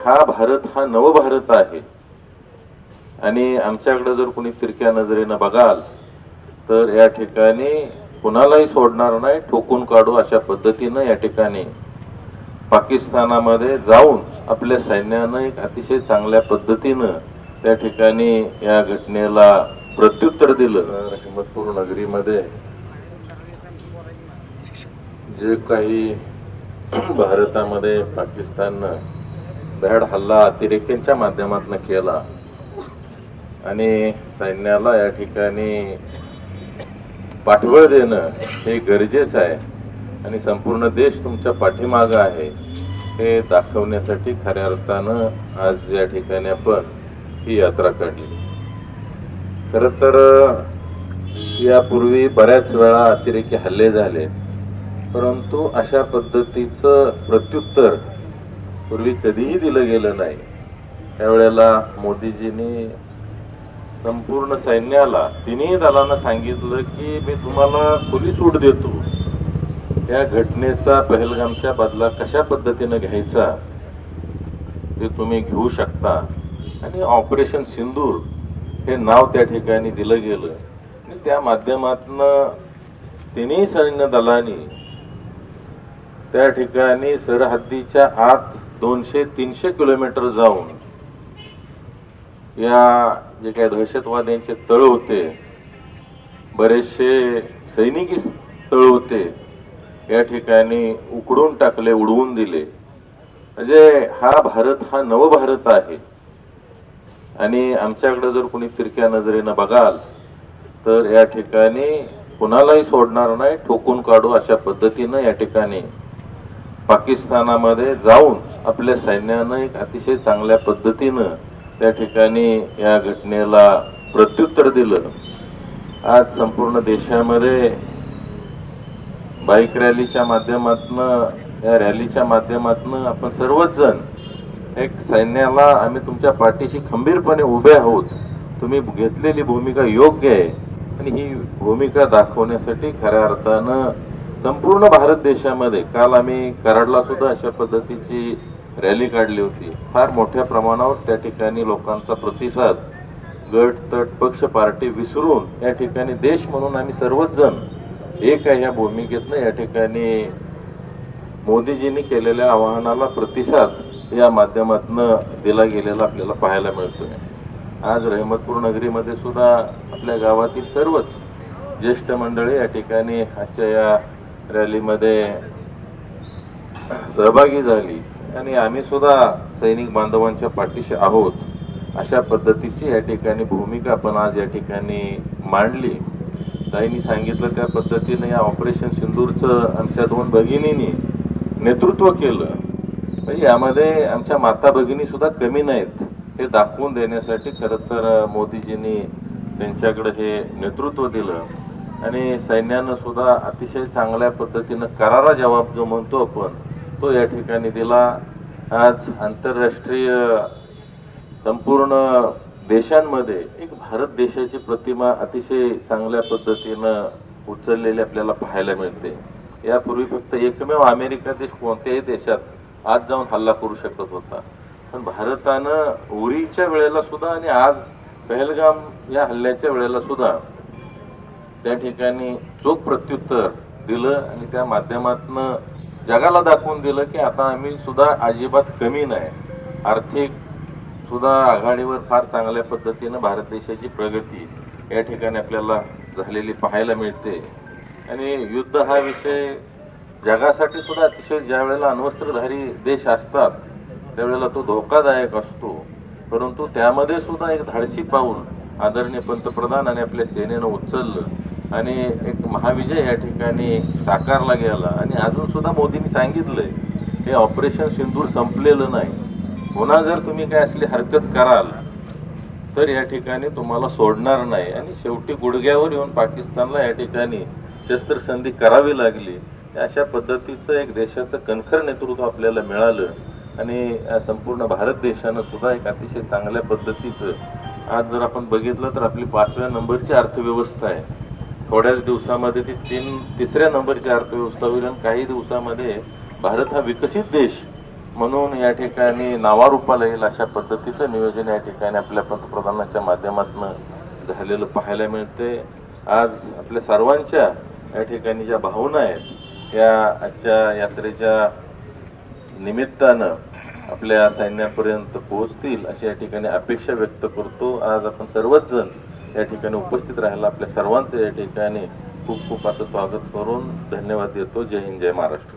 हा भारत हा नवभारत आहे. आणि आमच्याकडे जर कोणी तिरक्या नजरेनं बघाल तर या ठिकाणी कुणालाही सोडणार नाही ठोकून काढू अशा पद्धतीनं या ठिकाणी पाकिस्तानामध्ये जाऊन आपल्या सैन्यानं एक अतिशय चांगल्या पद्धतीनं त्या ठिकाणी या घटनेला प्रत्युत्तर दिलं. हिंमतपूर नगरीमध्ये जे काही भारतामध्ये पाकिस्ताननं भ्याड हल्ला अतिरेक्यांच्या माध्यमातून केला. आणि सैन्याला या ठिकाणी पाठबळ देणं हे गरजेचं आहे. आणि संपूर्ण देश तुमच्या पाठीमागं आहे. हे दाखवण्यासाठी खऱ्या अर्थानं आज या ठिकाणी आपण ही यात्रा काढली. खरं तर यापूर्वी बऱ्याच वेळा अतिरेकी हल्ले झाले. परंतु अशा पद्धतीचं प्रत्युत्तर पूर्वी कधीही दिलं गेलं नाही. त्यावेळेला मोदीजींनी संपूर्ण सैन्याला तिन्ही दलांना सांगितलं की मी तुम्हाला खुली सूट देतो. या घटनेचा पहलगामच्या बदला कशा पद्धतीनं घ्यायचा ते तुम्ही घेऊ शकता. आणि ऑपरेशन सिंदूर हे नाव त्या ठिकाणी दिलं गेलं. आणि त्या माध्यमातनं तिन्ही सैन्य दलांनी त्या ठिकाणी सरहद्दीच्या आत दोनशे तीनशे किलोमीटर जाऊन या जे काही दहशतवाद्यांचे तळ होते बरेचसे सैनिकी तळ होते या ठिकाणी उकडून टाकले उडवून दिले. म्हणजे हा भारत हा नवभारत आहे. आणि आमच्याकडे जर कोणी तिरक्या नजरेनं बघाल तर या ठिकाणी कुणालाही सोडणार नाही ठोकून काढू अशा पद्धतीनं या ठिकाणी पाकिस्तानामध्ये जाऊन आपल्या सैन्यानं एक अतिशय चांगल्या पद्धतीनं त्या ठिकाणी या घटनेला प्रत्युत्तर दिलं. आज संपूर्ण देशामध्ये बाईक रॅलीच्या माध्यमातनं या रॅलीच्या माध्यमातनं आपण सर्वच जण एक सैन्याला आम्ही तुमच्या पाठीशी खंबीरपणे उभे आहोत. तुम्ही घेतलेली भूमिका योग्य आहे. आणि ही भूमिका दाखवण्यासाठी खऱ्या अर्थानं संपूर्ण भारत देशामध्ये काल आम्ही कराडला सुद्धा अशा पद्धतीची रॅली काढली होती. फार मोठ्या प्रमाणावर त्या ठिकाणी लोकांचा प्रतिसाद गट तट पक्ष पार्टी विसरून या ठिकाणी देश म्हणून आम्ही सर्वच जण एक आहे ह्या भूमिकेतनं. या ठिकाणी मोदीजींनी केलेल्या आवाहनाला प्रतिसाद या माध्यमातनं दिला गेलेला आपल्याला पाहायला मिळतोय. आज रहमतपूर नगरीमध्ये सुद्धा आपल्या गावातील सर्वच ज्येष्ठ मंडळी या ठिकाणी आजच्या या रॅलीमध्ये सहभागी झाली. आणि आम्ही सुद्धा सैनिक बांधवांच्या पाठीशी आहोत. अशा पद्धतीची या ठिकाणी भूमिका आपण आज या ठिकाणी मांडली. ताईंनी सांगितलं त्या पद्धतीने या ऑपरेशन सिंदूरचं आमच्या दोन भगिनींनी नेतृत्व केलं. म्हणजे यामध्ये आमच्या माता भगिनीसुद्धा कमी नाहीत. हे दाखवून देण्यासाठी खरं तर मोदीजींनी त्यांच्याकडे हे नेतृत्व दिलं. आणि सैन्यानं सुद्धा अतिशय चांगल्या पद्धतीनं करारा जबाब जो म्हणतो आपण तो या ठिकाणी दिला. आज आंतरराष्ट्रीय संपूर्ण देशांमध्ये एक भारत देशाची प्रतिमा अतिशय चांगल्या पद्धतीनं उचललेली आपल्याला पाहायला मिळते. यापूर्वी फक्त एकमेव अमेरिका देश कोणत्याही देशात आज जाऊन हल्ला करू शकत होता. पण भारतानं उरीच्या वेळेला सुद्धा आणि आज पहलगाम या हल्ल्याच्या वेळेला सुद्धा त्या ठिकाणी चोख प्रत्युत्तर दिलं आणि त्या माध्यमातनं जगाला दाखवून दिलं की आता आम्ही सुद्धा अजिबात कमी नाही. आर्थिक सुद्धा आघाडीवर फार चांगल्या पद्धतीनं भारत देशाची प्रगती या ठिकाणी आपल्याला झालेली पाहायला मिळते. आणि युद्ध हा विषय जगासाठी सुद्धा अतिशय ज्या वेळेला अण्वस्त्रधारी देश असतात त्यावेळेला तो धोकादायक असतो. परंतु त्यामध्ये सुद्धा एक धाडसी पाऊल आदरणीय पंतप्रधान आणि आपल्या सेनेनं उचललं. आणि एक महाविजय या ठिकाणी साकारला गेला. आणि अजून सुद्धा मोदींनी सांगितलंय हे ऑपरेशन सिंदूर संपलेलं नाही. पुन्हा जर तुम्ही काय असली हरकत कराल तर या ठिकाणी तुम्हाला सोडणार नाही. आणि शेवटी गुडघ्यावर येऊन पाकिस्तानला या ठिकाणी शस्त्रसंधी करावी लागली. अशा पद्धतीचं एक देशाचं कणखर नेतृत्व आपल्याला मिळालं. आणि संपूर्ण भारत देशानं सुद्धा एक अतिशय चांगल्या पद्धतीचं आज जर आपण बघितलं तर आपली पाचव्या नंबरची अर्थव्यवस्था आहे. थोड्याच दिवसामध्ये ती तीन तिसऱ्या नंबरची अर्थव्यवस्था होईल आणि काही दिवसामध्ये भारत हा विकसित देश म्हणून या ठिकाणी नावारूपाला येईल अशा पद्धतीचं नियोजन या ठिकाणी आपल्या पंतप्रधानांच्या माध्यमातून झालेलं पाहायला मिळते. आज आपल्या सर्वांच्या या ठिकाणी ज्या भावना आहेत या आजच्या यात्रेच्या निमित्तानं आपल्या सैन्यापर्यंत पोहोचतील अशी या ठिकाणी अपेक्षा व्यक्त करतो. आज आपण सर्वच जण या ठिकाणी उपस्थित राहायला आपल्या सर्वांचं या ठिकाणी खूप खूप असं स्वागत करून धन्यवाद देतो. जय हिंद जय महाराष्ट्र.